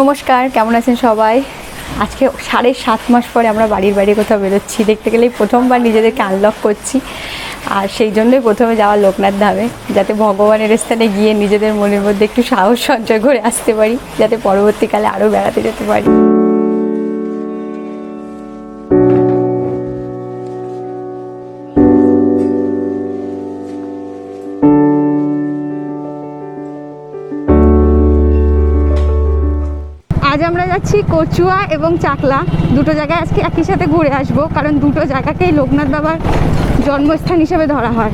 নমস্কার, কেমন আছেন সবাই? আজকে সাড়ে সাত মাস পরে আমরা বাড়ির বাইরে কোথাও বেরোচ্ছি। দেখতে গেলেই প্রথমবার নিজেদেরকে আনলক করছি। আর সেই জন্যই প্রথমে যাওয়া লোকনাথ ধামে, যাতে ভগবানের স্থানে গিয়ে নিজেদের মনের মধ্যে একটু সাহস সঞ্চয় করে আসতে পারি, যাতে পরবর্তীকালে আরও বেড়াতে যেতে পারি। যাচ্ছি কচুয়া এবং চাকলা। দুটো জায়গায় আজকে একই সাথে ঘুরে আসব, কারণ দুটো জায়গাকেই লোকনাথ বাবার জন্মস্থান হিসেবে ধরা হয়।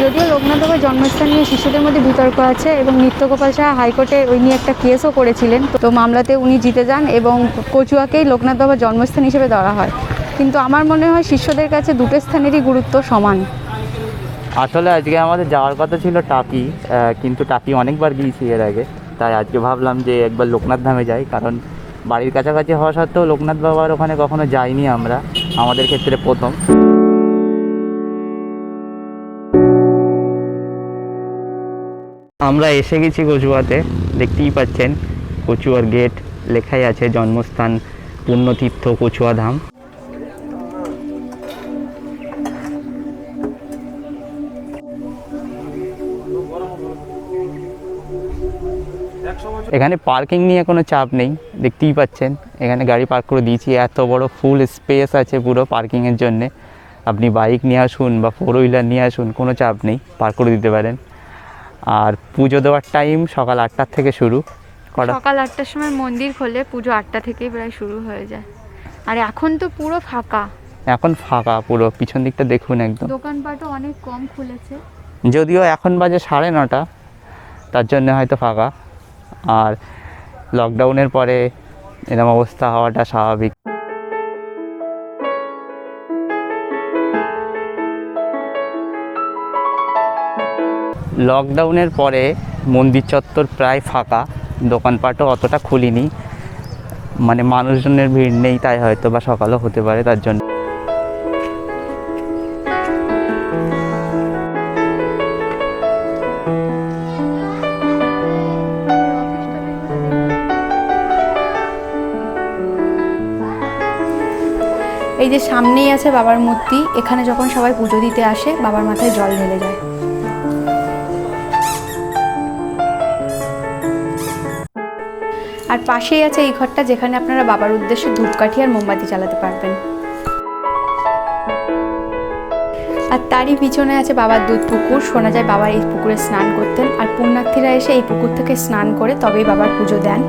যদিও লোকনাথ বাবার জন্মস্থান নিয়ে শিশুদের মধ্যে বিতর্ক আছে এবং নিত্যগোপাল সাহা হাইকোর্টে ওই নিয়ে একটা কেসও করেছিলেন, তো মামলাতে উনি জিতে যান এবং কচুয়াকেই লোকনাথ বাবার জন্মস্থান হিসেবে ধরা হয়। কিন্তু আমার মনে হয় শিষ্যদের কাছে দুটো স্থানেরই গুরুত্ব সমান। আসলে আজকে আমাদের যাওয়ার কথা ছিল টাকি কিন্তু টাকি অনেকবার গিয়েছি এর আগে। তাই আজকে ভাবলাম যে একবার লোকনাথ ধামে যাই, কারণ বাড়ির কাছাকাছি হওয়া সত্ত্বেও লোকনাথ বাবার ওখানে কখনো যাইনি আমরা, আমাদের ক্ষেত্রে প্রথম। আমরা এসে গেছি কচুয়াতে, দেখতেই পাচ্ছেন, কচুয়ার গেট লেখাই আছে জন্মস্থান পুণ্যতীর্থ কচুয়া ধাম। এখানে পার্কিং নিয়ে কোনো চাপ নেই দেখতেই পাচ্ছেন। এখানে গাড়ি পার্ক করে দিয়েছি এত বড় ফুল স্পেস আছে পুরো পার্কিংয়ের জন্যে। আপনি বাইক নিয়ে আসুন বা ফোর হুইলার নিয়ে আসুন কোনো চাপ নেই পার্ক করে দিতে পারেন। আর পুজো দেওয়ার টাইম সকাল আটটার থেকে শুরু। সকাল আটটার সময় মন্দির খোলে পুজো আটটা থেকেই প্রায় শুরু হয়ে যায়। আর এখন তো পুরো ফাঁকা। এখন ফাঁকা পুরো পিছন দিকটা দেখুন একদম। দোকানপাটও অনেক কম খুলেছে। যদিও এখন বাজে সাড়ে নটা তার জন্য হয়তো ফাঁকা। আর লকডাউনের পরে এরকম অবস্থা হওয়াটা স্বাভাবিক। লকডাউনের পরে মন্দির চত্বর প্রায় ফাঁকা, দোকানপাটও অতটা খুলিনি। মানে মানুষজনের ভিড় নেই তাই হয়তো বা সকালও হতে পারে, তার জন্য। যে সামনেই আছে বাবার মূর্তি, এখানে যখন সবাই পুজো দিতে আসে, বাবার মাথায় জল ঢেলে যায়। আর পাশেই আছে এই ঘরটা, যেখানে আপনারা বাবার উদ্দেশ্যে ধূপকাঠি আর মোমবাতি জ্বালাতে পারবেন। আর তারই পিছনে আছে বাবার দুধ পুকুর। শোনা যায় বাবা এই পুকুরে স্নান করতেন, আর পুণ্যার্থীরা এসে এই পুকুর থেকে স্নান করে তবেই বাবার পুজো দেন।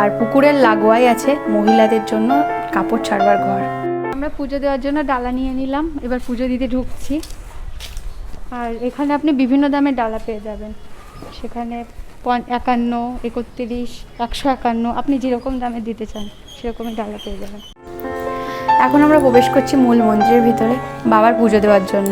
আর পুকুরের লাগোয়াই আছে মহিলাদের জন্য কাপড় ছাড়বার ঘর। আমরা পুজো দেওয়ার জন্য ডালা নিয়ে নিলাম, এবার পুজো দিতে ঢুকছি। আর এখানে আপনি বিভিন্ন দামের ডালা পেয়ে যাবেন। সেখানে একান্ন, একত্রিশ, একশো একান্ন, আপনি যেরকম দামে দিতে চান, সেরকমই ডালা পেয়ে যাবেন। এখন আমরা প্রবেশ করছি মূল মন্দিরের ভিতরে, বাবার পুজো দেওয়ার জন্য।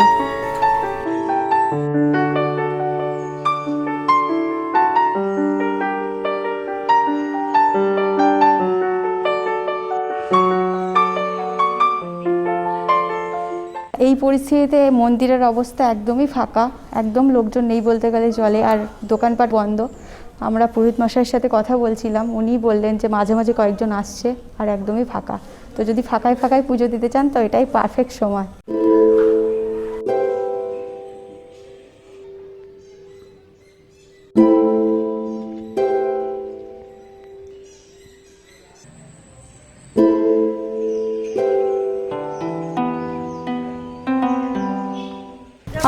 পরিস্থিতিতে মন্দিরের অবস্থা একদমই ফাঁকা। একদম লোকজন নেই বলতে গেলে চলে আর দোকানপাট বন্ধ। আমরা পুরোহিত মশাইয়ের সাথে কথা বলছিলাম। উনি বললেন যে মাঝে মাঝে কয়েকজন আসছে আর একদমই ফাঁকা। তো যদি ফাঁকায় ফাঁকায় পুজো দিতে চান তো এটাই পারফেক্ট সময়।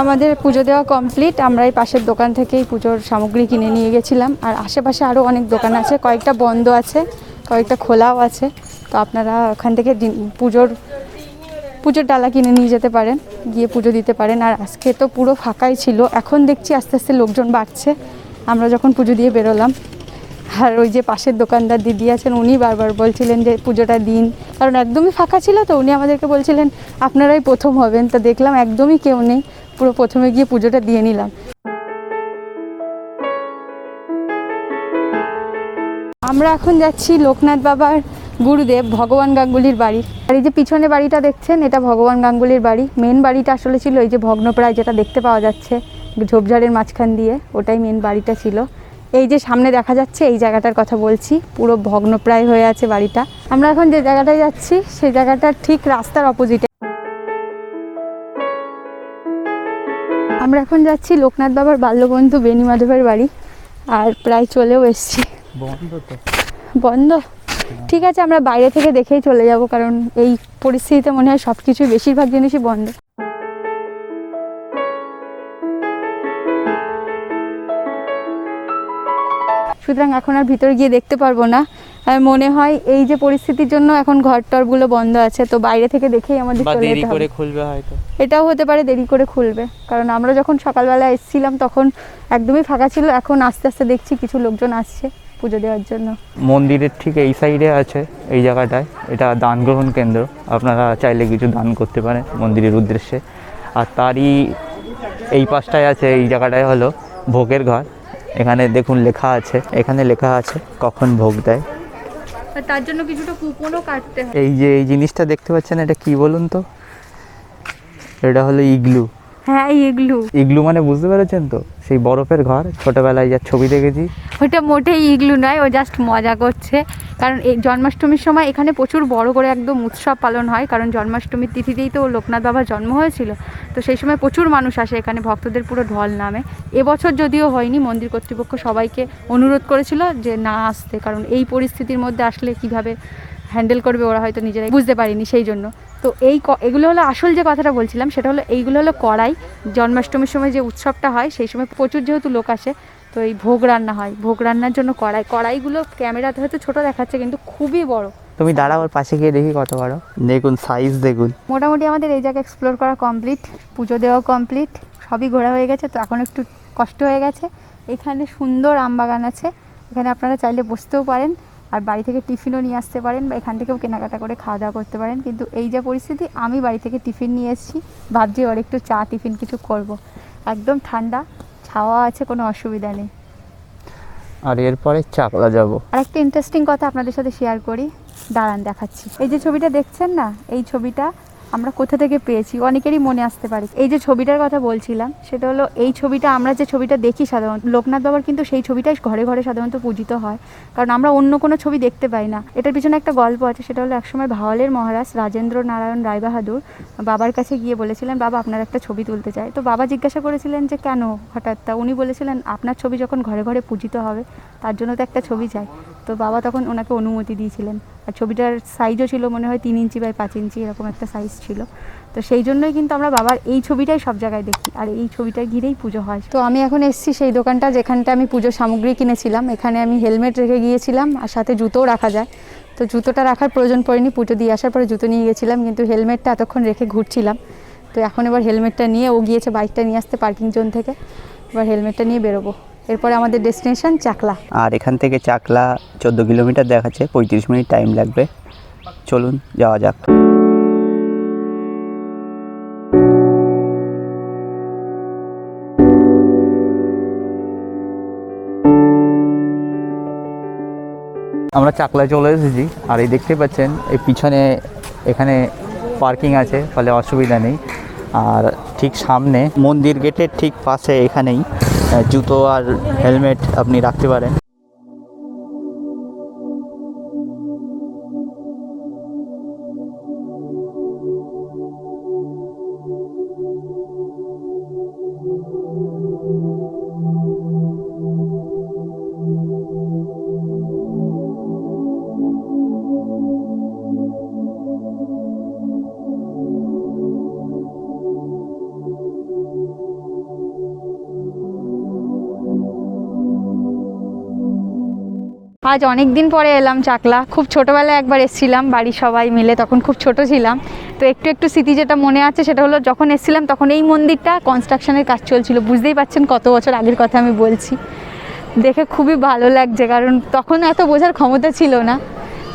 আমাদের পুজো দেওয়া কমপ্লিট আমরা এই পাশের দোকান থেকেই পুজোর সামগ্রী কিনে নিয়ে গেছিলাম। আর আশেপাশে আরও অনেক দোকান আছে, কয়েকটা বন্ধ আছে, কয়েকটা খোলাও আছে। তো আপনারা ওখান থেকে পুজোর পুজোর ডালা কিনে নিয়ে যেতে পারেন, গিয়ে পুজো দিতে পারেন। আর আজকে তো পুরো ফাঁকাই ছিল, এখন দেখছি আস্তে আস্তে লোকজন বাড়ছে। আমরা যখন পুজো দিয়ে বেরোলাম, আর ওই যে পাশের দোকানদার দিদি আছেন, উনি বারবার বলছিলেন যে পুজোটা দিন। কারণ একদমই ফাঁকা ছিল তো, উনি আমাদেরকে বলছিলেন, আপনারাই প্রথম হবেন। তো দেখলাম একদমই কেউ নেই। পুরো প্রথমে গিয়ে পুজোটা দিয়ে নিলাম। আমরা এখন যাচ্ছি লোকনাথ বাবার গুরুদেব ভগবান গাঙ্গুলির বাড়ি। আর এই যে পিছনে বাড়িটা দেখছেন, এটা ভগবান গাঙ্গুলির বাড়ি। মেন বাড়িটা আসলে ছিল এই যে ভগ্নপ্রায় যেটা দেখতে পাওয়া যাচ্ছে, ঝোপঝাড়ের মাঝখান দিয়ে, ওটাই মেন বাড়িটা ছিল। এই যে সামনে দেখা যাচ্ছে, এই জায়গাটার কথা বলছি, পুরো ভগ্নপ্রায় হয়ে আছে বাড়িটা। আমরা এখন যে জায়গাটায় যাচ্ছি সেই জায়গাটা ঠিক রাস্তার অপোজিটে আমরা এখন যাচ্ছি লোকনাথ বাবার বাল্যবন্ধু বেনি মাধবের বাড়ি, আর প্রায় চলেও এসছি। বন্ধ? ঠিক আছে, আমরা বাইরে থেকে দেখেই চলে যাব, কারণ এই পরিস্থিতিতে মনে হয় সব কিছুই বেশিরভাগ জিনিসই বন্ধ। সুতরাং এখন আর ভিতরে গিয়ে দেখতে পারব না। মনে হয় এই যে পরিস্থিতির জন্য এখন ঘর টরগুলো বন্ধ আছে তো বাইরে থেকে দেখেই আমাদের চলে দেরি যেতে করে হবে খুলবে হয়তো। এটাও হতে পারে দেরি করে খুলবে কারণ আমরা যখন সকালবেলা এসেছিলাম তখন একদমই ফাঁকা ছিল এখন আস্তে আস্তে দেখছি কিছু লোকজন আসছে পুজো দেওয়ার জন্য। মন্দিরের ঠিক এই সাইডে আছে এই জায়গাটায় এটা দান গ্রহণ কেন্দ্র আপনারা চাইলে কিছু দান করতে পারেন মন্দিরের উদ্দেশ্যে। আর তারই এই পাশটায় আছে এই জায়গাটায় হলো ভোগের ঘর এখানে দেখুন লেখা আছে এখানে লেখা আছে কখন ভোগ দেয়। আর তার জন্য কিছুটা কুপনও কাটতে হয়। এই যে এই জিনিসটা দেখতে পাচ্ছেন, এটা কি বলুন তো? এটা হলো ইগলু। হ্যাঁ এগুলো। ইগলু মানে বুঝতে পেরেছেন তো? সেই বরফের ঘর ছোটবেলায় যার ছবি দেখেছি। ওইটা মোটেই ইগলু নয় ও জাস্ট মজা করছে। কারণ এই জন্মাষ্টমীর সময় এখানে প্রচুর বড় করে একদম উৎসব পালন হয় কারণ জন্মাষ্টমীর তিথিতেই তো লোকনাথ বাবার জন্ম হয়েছিল। তো সেই সময় প্রচুর মানুষ আসে এখানে ভক্তদের পুরো ঢল নামে। এবছর যদিও হয়নি মন্দির কর্তৃপক্ষ সবাইকে অনুরোধ করেছিল যে না আসতে কারণ এই পরিস্থিতির মধ্যে আসলে কীভাবে হ্যান্ডেল করবে ওরা হয়তো নিজেরাই বুঝতে পারেনি সেই জন্য। তো এই ক- এগুলো হলো আসল যে কথাটা বলছিলাম সেটা হলো এইগুলো হলো কড়াই। জন্মাষ্টমীর সময় যে উৎসবটা হয় সেই সময় প্রচুর যেহেতু লোক আসে তো এই ভোগ রান্না হয়। ভোগ রান্নার জন্য কড়াই কড়াইগুলো ক্যামেরাতে হয়তো ছোট দেখাচ্ছে কিন্তু খুবই বড়। তুমি দাঁড়াও ওর পাশে গিয়ে দেখি কত বড়। দেখুন সাইজ দেখুন। মোটামুটি আমাদের এই জায়গা এক্সপ্লোর করা কমপ্লিট পুজো দেওয়া কমপ্লিট সবই ঘোরা হয়ে গেছে তো এখন একটু কষ্ট হয়ে গেছে। এখানে সুন্দর আম বাগান আছে এখানে আপনারা চাইলে বসতেও পারেন। আর বাড়ি থেকে টিফিনও নিয়ে আসতে পারেন বা এখান থেকেও কেনাকাটা করে খাওয়া দাওয়া করতে পারেন। কিন্তু এই যে পরিস্থিতি আমি বাড়ি থেকে টিফিন নিয়ে এসেছি ভাবছি ওর একটু চা টিফিন কিছু করব। একদম ঠান্ডা ছাওয়া আছে কোনো অসুবিধা নেই। আর এরপরে চাকলা যাব। আর একটা ইন্টারেস্টিং কথা আপনাদের সাথে শেয়ার করি। দাঁড়ান দেখাচ্ছি। এই যে ছবিটা দেখছেন না? এই ছবিটা আমরা কোথা থেকে পেয়েছি, অনেকেরই মনে আসতে পারে। এই যে ছবিটার কথা বলছিলাম, সেটা হলো এই ছবিটা, আমরা যে ছবিটা দেখি সাধারণত, লোকনাথ বাবার কিন্তু সেই ছবিটাই ঘরে ঘরে সাধারণত পূজিত হয়। কারণ আমরা অন্য কোনো ছবি দেখতে পাই না। এটার পিছনে একটা গল্প আছে, সেটা হলো একসময় ভাওয়ালের মহারাজ রাজেন্দ্র নারায়ণ রায়বাহাদুর বাবার কাছে গিয়ে বলেছিলেন, বাবা, আপনার একটা ছবি তুলতে চাই। তো বাবা জিজ্ঞাসা করেছিলেন যে, কেন হঠাৎ? তা উনি বলেছিলেন, আপনার ছবি যখন ঘরে ঘরে পূজিত হবে, তার জন্য তো একটা ছবি চাই। তো বাবা তখন ওনাকে অনুমতি দিয়েছিলেন। আর ছবিটার সাইজও ছিল মনে হয় তিন ইঞ্চি বাই পাঁচ ইঞ্চি এরকম একটা সাইজ ছিল। তো সেই জন্যই কিন্তু আমরা বাবার এই ছবিটাই সব জায়গায় দেখি আর এই ছবিটা ঘিরেই পুজো হয়। তো আমি এখন এসেছি সেই দোকানটা যেখানটা আমি পুজোর সামগ্রী কিনেছিলাম। এখানে আমি হেলমেট রেখে গিয়েছিলাম আর সাথে জুতোও রাখা যায়। তো জুতোটা রাখার প্রয়োজন পড়েনি পুজো দিয়ে আসার পরে জুতো নিয়ে গেছিলাম কিন্তু হেলমেটটা এতক্ষণ রেখে ঘুরছিলাম। তো এখন এবার হেলমেটটা নিয়ে ও গিয়েছে বাইকটা নিয়ে আসতে পার্কিং জোন থেকে। এবার হেলমেটটা নিয়ে বেরোবো। এরপরে আমাদের ডেস্টিনেশন চাকলা। আর এখান থেকে চাকলা চোদ্দ কিলোমিটার দেখাচ্ছে, পঁয়ত্রিশ মিনিট টাইম লাগবে। চলুন, যাওয়া যাক। আমরা চাকলায় চলে এসেছি, আর এই দেখতে পাচ্ছেন, এই পিছনে এখানে পার্কিং আছে, ফলে অসুবিধা নেই। আর ঠিক সামনে মন্দির গেটের ঠিক পাশে এখানেই জুতো আর হেলমেট আপনি রাখতে পারেন। আজ অনেক দিন পরে এলাম চাকলা। খুব ছোটোবেলায় একবার এসেছিলাম, বাড়ির সবাই মিলে তখন খুব ছোট ছিলাম। তো একটু একটু স্মৃতি যেটা মনে আছে সেটা হলো যখন এসেছিলাম তখন এই মন্দিরটা কনস্ট্রাকশনের কাজ চলছিল। বুঝতেই পারছেন কত বছর আগের কথা আমি বলছি। দেখে খুবই ভালো লাগছে, কারণ তখন এত বোঝার ক্ষমতা ছিল না।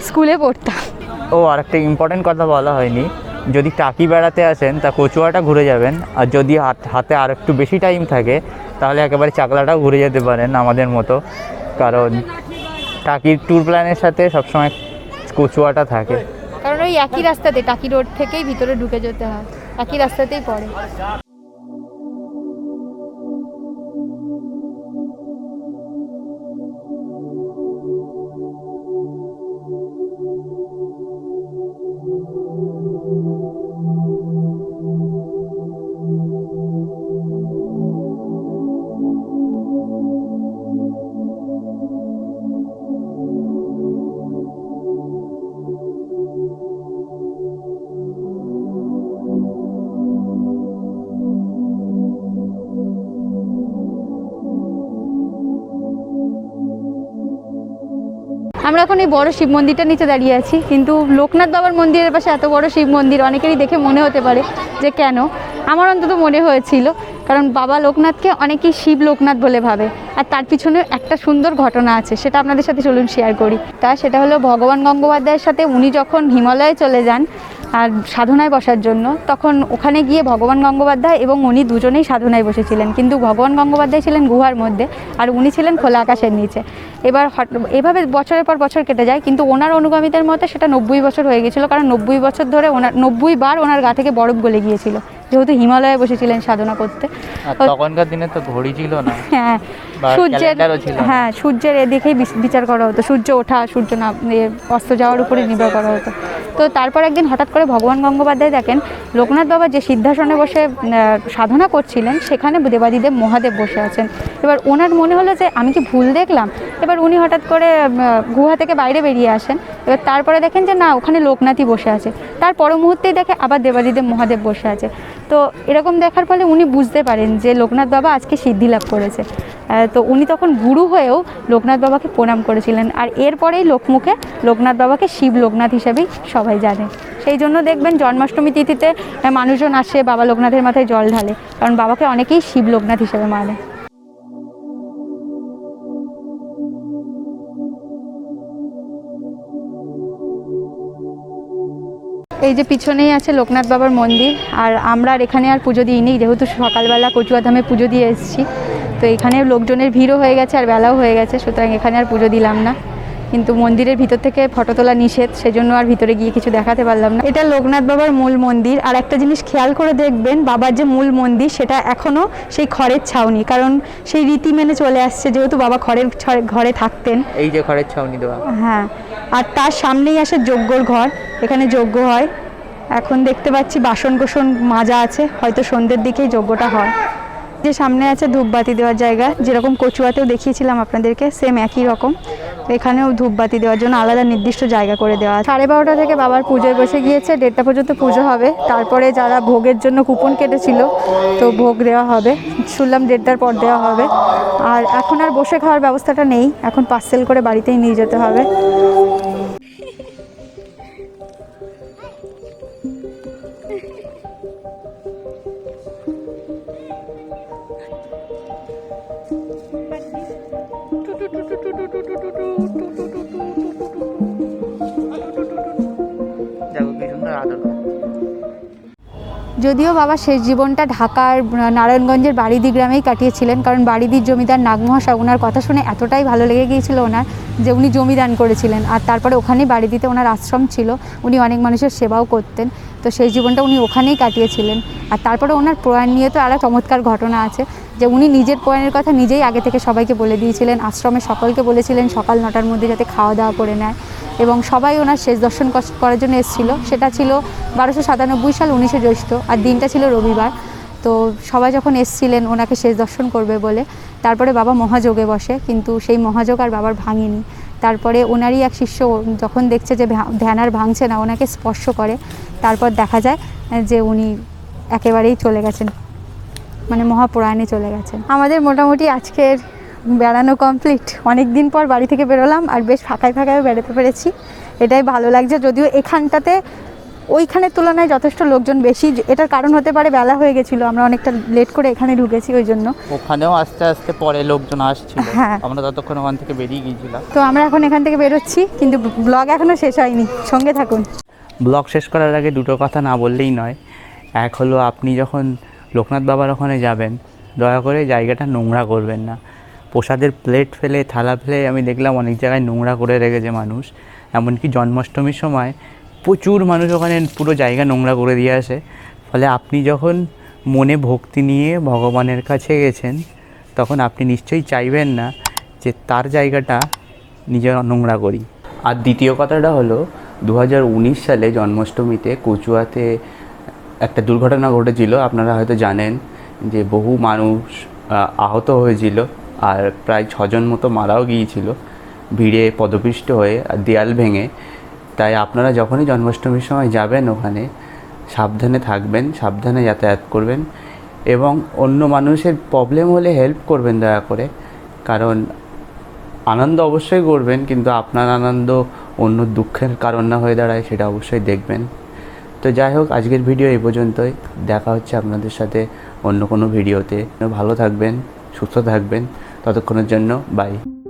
স্কুলে পড়তাম। ও, আরেকটা ইম্পর্টেন্ট কথা বলা হয়নি। যদি টাকি বেড়াতে আসেন, তা কচুয়াটা ঘুরে যাবেন। আর যদি হাত- হাতে আর একটু বেশি টাইম থাকে, তাহলে একেবারে চাকলাটাও ঘুরে যেতে পারেন আমাদের মতো। কারণ টাকির ট্যুর প্ল্যানের সাথে সবসময় কচুয়াটা থাকে। কারণ ওই একই রাস্তাতে, টাকি রোড থেকেই ভিতরে ঢুকে যেতে হয়। একই রাস্তাতেই পড়ে। এখন এই বড় শিব মন্দিরটার নিচে দাঁড়িয়ে আছি। কিন্তু লোকনাথ বাবার মন্দিরের পাশে এত বড় শিব মন্দির, অনেকেরই দেখে মনে হতে পারে যে কেন? আমার অন্তত মনে হয়েছিল। কারণ বাবা লোকনাথকে অনেকেই শিব লোকনাথ বলে ভাবে। আর তার পিছনে একটা সুন্দর ঘটনা আছে, সেটা আপনাদের সাথে চলুন শেয়ার করি। তা সেটা হলো ভগবান গঙ্গোপাধ্যায়ের সাথে উনি যখন হিমালয়ে চলে যান আর সাধনায় বসার জন্য তখন ওখানে গিয়ে ভগবান গঙ্গোপাধ্যায় এবং উনি দুজনেই সাধনায় বসেছিলেন। কিন্তু ভগবান গঙ্গোপাধ্যায় ছিলেন গুহার মধ্যে আর উনি ছিলেন খোলা আকাশের নিচে। এবার এভাবে বছরের পর বছর কেটে যায় কিন্তু ওনার অনুগামীদের মতে সেটা নব্বই বছর হয়ে গেছিল কারণ নব্বই বছর ধরে ওনার নব্বই বার ওনার গা থেকে বরফ গলে গিয়েছিল। যেহেতু হিমালয়ে বসেছিলেন সাধনা করতে। তখনকার দিনে তো ঘড়ি ছিল না। হ্যাঁ সূর্যের। হ্যাঁ সূর্যের এদিকেই বিচ- বিচার করা হতো। সূর্য ওঠা সূর্য না অস্ত যাওয়ার উপরে নির্ভর করা হতো। তো তারপর একদিন হঠাৎ করে ভগবান গঙ্গোপাধ্যায় দেখেন লোকনাথ বাবা যে সিদ্ধাসনে বসে সাধনা করছিলেন, সেখানে দেবাদিদেব মহাদেব বসে আছেন। এবার ওনার মনে হলো যে আমি কি ভুল দেখলাম? এবার উনি হঠাৎ করে গুহা থেকে বাইরে বেরিয়ে আসেন। এবার তারপরে দেখেন যে না, ওখানে লোকনাথই বসে আছে। তার পর মুহূর্তেই দেখে আবার দেবাদিদেব মহাদেব বসে আছে। তো এরকম দেখার ফলে উনি বুঝতে পারেন যে লোকনাথ বাবা আজকে সিদ্ধি লাভ করেছে। তো উনি তখন গুরু হয়েও লোকনাথ বাবাকে প্রণাম করেছিলেন। আর এরপরেই লোকমুখে লোকনাথ বাবাকে শিব লোকনাথ হিসেবেই সবাই জানে। সেই জন্য দেখবেন জন্মাষ্টমী তিথিতে মানুষজন আসে বাবা লোকনাথের মাথায় জল ঢালে। কারণ বাবাকে অনেকেই শিব লোকনাথ হিসেবে মানে। এই যে পিছনেই আছে লোকনাথ বাবার মন্দির আর আমরা আর এখানে আর পুজো দিইনি যেহেতু সকালবেলা কচুয়াধামে পুজো দিয়ে এসেছি। তো এখানে লোকজনের ভিড়ও হয়ে গেছে আর বেলাও হয়ে গেছে সুতরাং এখানে আর পুজো দিলাম না। কিন্তু মন্দিরের ভিতর থেকে ফটো তোলা নিষেধ সেজন্য আর ভিতরে গিয়ে কিছু দেখাতে পারলাম না। এটা লোকনাথ বাবার মূল মন্দির আর একটা জিনিস খেয়াল করে দেখবেন বাবার যে মূল মন্দির সেটা এখনও সেই খড়ের ছাউনি কারণ সেই রীতি মেনে চলে আসছে যেহেতু বাবা খড়ের ঘরে থাকতেন। এই যে ঘরের ছাউনি দেওয়া। হ্যাঁ আর তার সামনেই আসে যজ্ঞর ঘর। এখানে যজ্ঞ হয়। এখন দেখতে পাচ্ছি বাসন কোসন মাজা আছে। হয়তো সন্ধ্যের দিকেই যজ্ঞটা হয়। যে সামনে আছে ধূপবাতি দেওয়ার জায়গা, যেরকম কচুয়াতেও দেখিয়েছিলাম আপনাদেরকে সেম একই রকম। এখানেও ধূপবাতি দেওয়ার জন্য আলাদা নির্দিষ্ট জায়গা করে দেওয়া। সাড়ে বারোটা থেকে বাবার পুজোয় বসে গিয়েছে, দেড়টা পর্যন্ত পুজো হবে। তারপরে যারা ভোগের জন্য কুপন কেটেছিল, তো ভোগ দেওয়া হবে। শুনলাম দেড়টার পর দেওয়া হবে। আর এখন আর বসে খাওয়ার ব্যবস্থাটা নেই। এখন পার্সেল করে বাড়িতেই নিয়ে যেতে হবে। যদিও বাবা শেষ জীবনটা ঢাকার নারায়ণগঞ্জের বাড়িদি গ্রামেই কাটিয়েছিলেন, কারণ বাড়িদির জমিদার নাগমহাশা ওনার কথা শুনে এতটাই ভালো লেগে গিয়েছিল ওনার যে উনি জমিদান করেছিলেন। আর তারপরে ওখানে বাড়িদিতে ওনার আশ্রম ছিল, উনি অনেক মানুষের সেবাও করতেন। তো সেই জীবনটা উনি ওখানেই কাটিয়েছিলেন। আর তারপরে ওনার প্রয়াণ নিয়ে তো আরও চমৎকার ঘটনা আছে, যে উনি নিজের প্রয়াণের কথা নিজেই আগে থেকে সবাইকে বলে দিয়েছিলেন, আশ্রমে সকলকে বলেছিলেন সকাল নটার মধ্যে যাতে খাওয়া দাওয়া করে নেয়। এবং সবাই ওনার শেষ দর্শন করার জন্য এসেছিল। সেটা ছিল বারোশো সাতানব্বই সাল উনিশে জ্যৈষ্ঠ, আর দিনটা ছিল রবিবার। তো সবাই যখন এসছিলেন, ওনাকে শেষ দর্শন করবে বলে, তারপরে বাবা মহাযোগে বসে, কিন্তু সেই মহাযোগ আর বাবার ভাঙেনি। তারপরে ওনারই এক শিষ্য যখন দেখছে যে ধ্যান আর ভাঙছে না, ওনাকে স্পর্শ করে। তারপর দেখা যায় যে উনি একেবারেই চলে গেছেন। মানে মহাপুরাণে চলে গেছেন। আমাদের মোটামুটি আজকের বেড়ানো কমপ্লিট অনেক দিন পর বাড়ি থেকে বেরোলাম আর বেশ ফাঁকায় ফাঁকায় বেড়াতে পেরেছি। এটাই ভালো লাগছে, যদিও এখানটাতে ওইখানের তুলনায় যথেষ্ট লোকজন বেশি এটার কারণ হতে পারে বেলা হয়ে গেছিল আমরা অনেকটা লেট করে এখানে ঢুকেছি ওই জন্য। ওখানেও আস্তে আস্তে পরে লোকজন আসছিল। হ্যাঁ। আমরা ততক্ষণ ওখান থেকে বেরিয়ে গিয়েছিলাম। তো আমরা এখন এখান থেকে বেরোচ্ছি কিন্তু ব্লগ এখনও শেষ হয়নি। সঙ্গে থাকুন। ব্লগ শেষ করার আগে দুটো কথা না বললেই নয়। এক হলো আপনি যখন লোকনাথ বাবার ওখানে যাবেন দয়া করে জায়গাটা নোংরা করবেন না। প্রসাদের প্লেট ফেলে থালা ফেলে আমি দেখলাম অনেক জায়গায় নোংরা করে রেখেছে মানুষ। এমনকি জন্মাষ্টমীর সময় প্রচুর মানুষ ওখানে পুরো জায়গা নোংরা করে দিয়ে আসে। ফলে আপনি যখন মনে ভক্তি নিয়ে ভগবানের কাছে গেছেন, তখন আপনি নিশ্চয়ই চাইবেন না যে তার জায়গাটা নিজের নোংরা করি। আর দ্বিতীয় কথাটা হলো দু হাজার উনিশ সালে জন্মাষ্টমীতে কচুয়াতে একটা দুর্ঘটনা ঘটেছিল, আপনারা হয়তো জানেন যে বহু মানুষ আহত হয়েছিল আর প্রায় ছজন মতো মারাও গিয়েছিল। ভিড়ে পদপিষ্ট হয়ে আর দেয়াল ভেঙে তাই আপনারা যখনই জন্মাষ্টমীর সময় যাবেন ওখানে, সাবধানে থাকবেন, সাবধানে যাতায়াত করবেন এবং অন্য মানুষের প্রবলেম হলে হেল্প করবেন দয়া করে। কারণ আনন্দ অবশ্যই করবেন কিন্তু আপনার আনন্দ অন্য দুঃখের কারণ না হয়ে দাঁড়ায়, সেটা অবশ্যই দেখবেন। তো যাই হোক, আজকের ভিডিও এই পর্যন্তই। দেখা হচ্ছে আপনাদের সাথে অন্য কোনো ভিডিওতে ভালো থাকবেন, সুস্থ থাকবেন। ততক্ষণের জন্য বাই